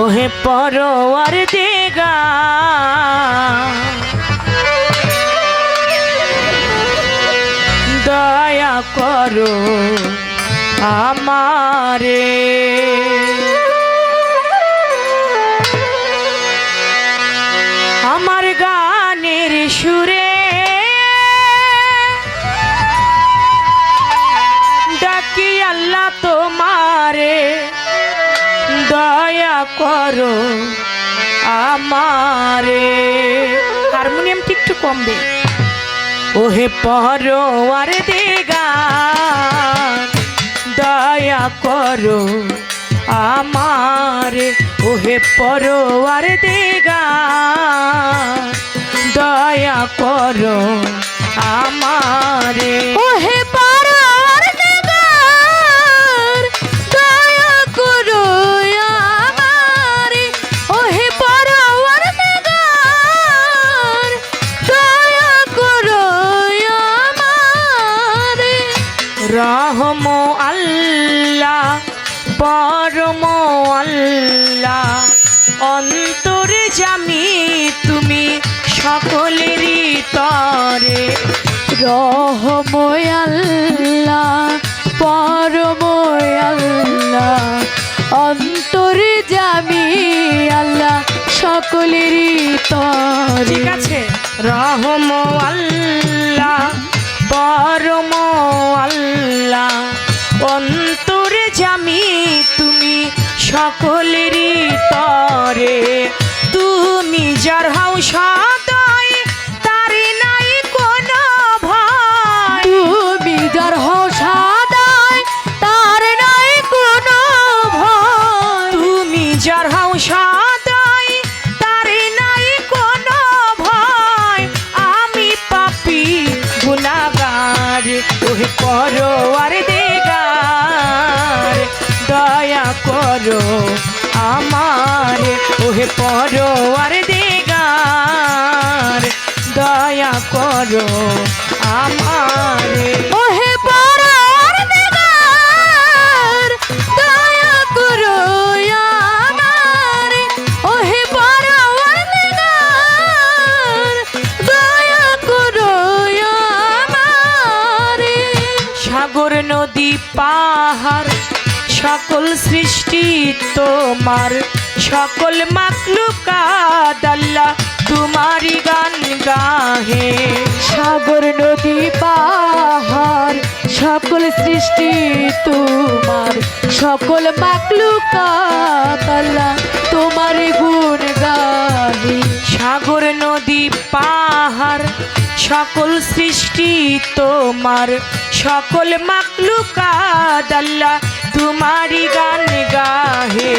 ওহে পরোয়ার দেগা। দয়া করো আমারে। আমার গানের সুরে ডাকি আল্লাহ তোমারে। দয়া করো আমারে। হারমোনিয়ামটা একটু কমবে ওহে পরোয়ার দেগা দয়া করো আমারে। ওহে পরোয়ার দেগা দয়া করো আমারে। ওহে ঠিক আছে? রহম আল্লাহ, পরম আল্লাহ। অন্তরে জামি তুমি সকলেরই তরে। তুমি যার হাও সদয় দেগার দয়া করো আমারে। ওহে দেগার দয়া করো আমারে। ওহে পরার দেগার দয়া করো আমারে। সাগর নদী পাহাড় সকল সৃষ্টি তোমার। সকল মাকলুকাত আল্লাহ তোমারই গান গাহে। সাগর নদী পাহাড়, সকল সৃষ্টি তোমার। সকল মাকলুকাত আল্লাহ তোমার গুণ গাহি। সাগর নদী পাহাড়, সকল সৃষ্টি তোমার। সকল মাকলুকাত আল্লাহ তোমারই গান গাহে।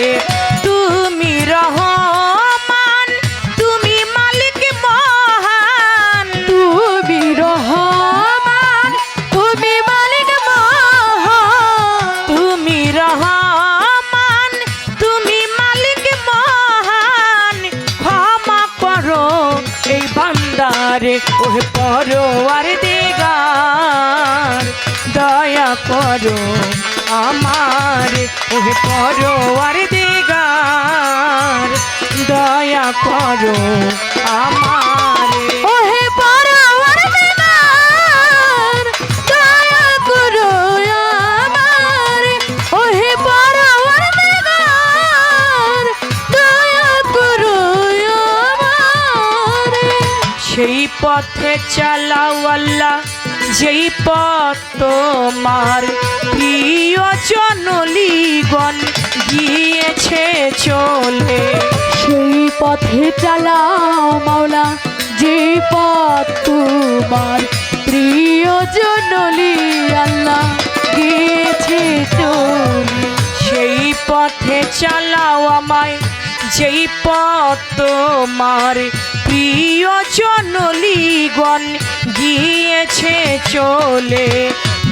বান্দারে ওহে পরো আর দেগার, দয়া করো আমার, ওহে পরো আর দেগার, দয়া করো আমার। ওহে পথে চালাও আল্লাহ যেই পথ তোমার। প্রিয় জনলীগণ গিয়েছে চলে। সেই পথে চালাও মাওলা যে পথ তোমার। প্রিয়জনলি আল্লাহ গিয়েছে চলে। সেই পথে চালাও আমায় যেই পথ তোমার। প্রিয় জনলীগণ গিয়েছে চলে।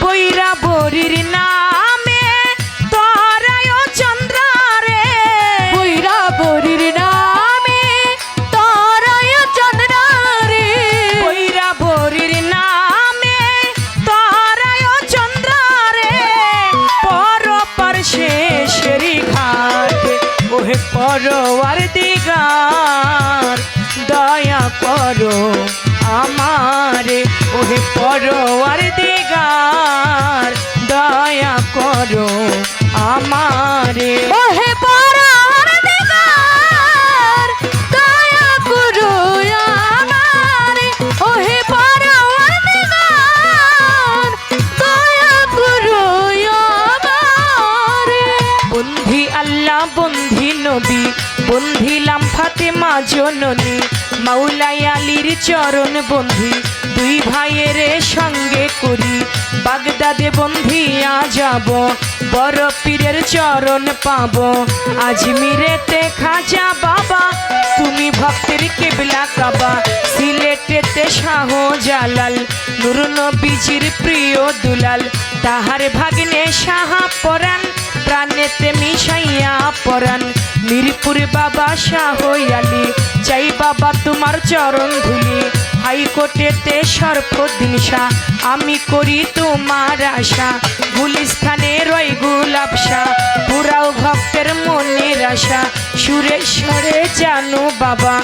বৈরা বরির নামে তরায় চন্দ্রারে। বৈরা বরির নামে তারায় চন্দ্র রে বৈরা বরির নামে তরায় চন্দ্রারে। পর পর শেষের ঘাট, ওহে পরওয়ার দিগার দয়া করো ওহে পরোয়ার দিগার দয়া করো আমারে। ফাতেমা জননী মাওলাই আলীর চরণ বন্ধি, দুই ভাইয়ের সঙ্গে করি। বাগদাদে বন্ধিয়া যাব বড় পীরের চরণ পাব। আজমিরেতে খাজা বাবা, তুমি ভক্তের কেবলা কাবা। সিলেটেতে শাহ জালাল নুর নবীজির প্রিয় দুলাল। তাহার ভাগ্নে সাহা পরাণ, প্রাণেতে মিশাইয়া পরাণ। মিরপুর বাবা শাহ আলী চাই বাবা তোমার চরণ ধুলি। হাইকোর্টেতে সর্বদিন শাহ, আমি করি তোমার আশা। গুলিস্থানে রয় গুলাব শাহ পুরাও ভক্তের মনের আশা। সুরেশ্বরে জানো বাবা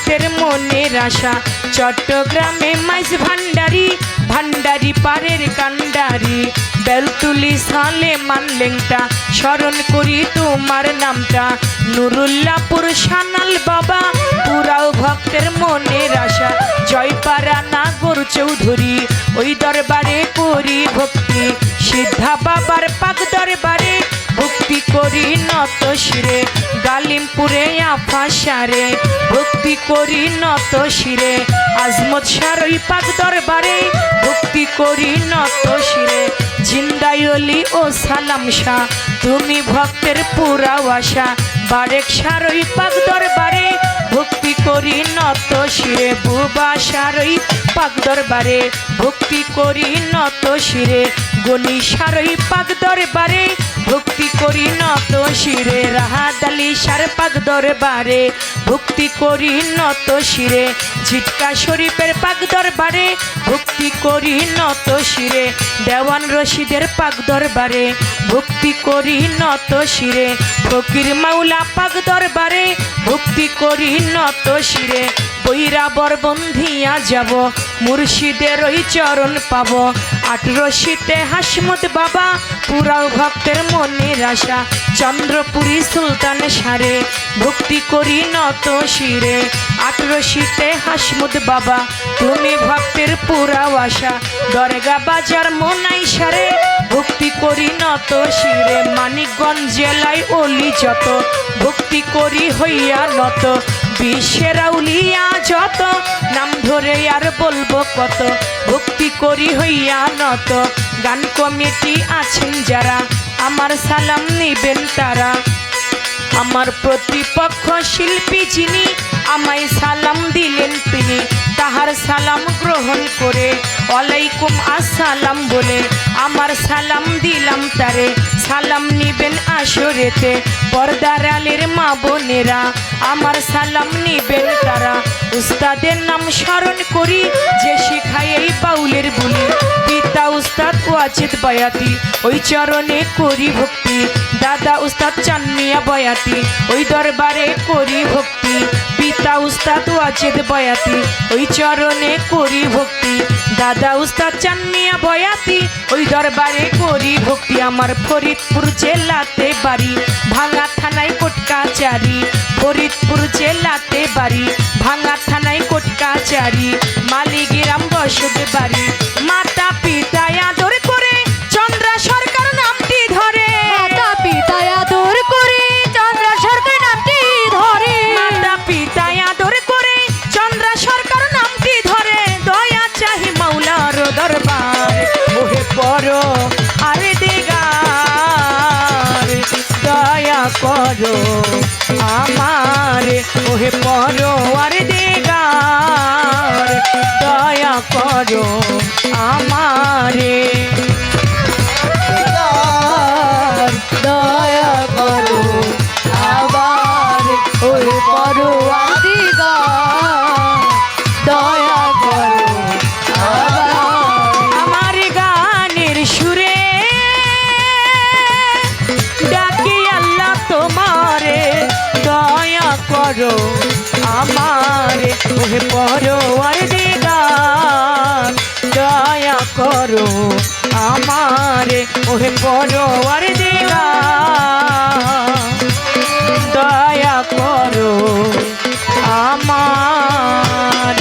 ভক্তের মনের আশা। চট্টগ্রামে মাইস ভান্ডারি ভান্ডারি পারের কান্ডারি বেলতুলি সালে মানলেংটা, স্মরণ করি তোমার নামটা। নুরুল্লাপুর সানাল বাবা, পুরাও ভক্তের মনের আশা। জয়পাড়া নাগর চৌধুরী, ওই দরবারে করি ভক্তি। সিদ্ধা বাবার পাক দরবারে ভক্তি করি নত শিরে, গালিমপুরে আফা সারে, ভক্তি করি নত শিরে, আজমত সারই পাক দরবারে, ভক্তি করি নত শিরে। জিন্দায়লি ও সালাম শাহ, তুমি ভক্তের পুরা আশা বারেক সারই পাক দরবারে, ভক্তি করি নত শিরে, বুবা সারই পাক দরবারে, ভক্তি করি নত শিরে। গনি সারই পাক দরবারে, ভক্তি করি নত শিরে, রাহাদালি সার পাক দরবারে, ভক্তি করি নত শিরে, ঝিটকা শরীফের পাক দরবারে, ভক্তি করি নত শিরে, দেওয়ান রশিদের পাক দরবারে, ভক্তি করি নত শিরে, ফকির মাওলা পাক দরবারে, ভক্তি করি নত শিরে বৈরাবর বন্ধিয়া যাব, মুর্শিদের ওই চরণ পাব। আট রশিতে হাসমত বাবা, পুরাও ভক্তের মনের আশা। চন্দ্রপুরী সুলতান সারে, ভক্তি করি নত শিরে। আট রশিতে হাসমত বাবা, তুমি ভক্তের পুরাও আশা। দরগা বাজার মনাই সারে, ভক্তি করি নত শিরে। মানিকগঞ্জ জেলায় অলি যত, ভক্তি করি হইয়া নত। বিশ্বের আউলিয়া যত, নাম ধরে আর বলব কত, ভক্তি করি হইয়া নত। গান কমিটি আছেন যারা, আমার সালাম নিবেন তারা। আমার প্রতিপক্ষ শিল্পী যিনি, আমায় সালাম দিলেন তিনি, তাহার সালাম গ্রহণ করে, ওয়ালাইকুম আসসালাম বলে, আমার সালাম দিলাম তারে। সালাম নিবেন আসরেতে পর্দার আলের মা বোনেরা। আমার সালাম নিবেন তারা। উস্তাদের নাম স্মরণ করি, যে শিখায় এই বাউলের বুলি। পিতা উস্তাদ ওয়াজিদ বয়াতি, ওই চরণে করি ভক্তি। দাদা উস্তাদ চানমিয়া বয়াতি, ওই দরবারে করি ভক্তি। পিতা উস্তাদ ওয়াজিদ বয়াতি, ওই চরণে করি ভক্তি। দাদা উস্তাদ চান্নিয়া বয়াতি, ওই দরবারে করি ভক্তি আমার ফরিদপুর জেলাতে বাড়ি। ভাঙা থানায় কোটকাচারি ফরিদপুর জেলাতে বাড়ি। ভাঙা থানায় কোটকাচারি মালিগিরাম বসতে বাড়ি। ওহে পর আরে দেগার দয়া করো আমারে। হে পরোয়ার দিগার দয়া করো আমারে। ওহে পরোয়ার দিগার দয়া করো আমার।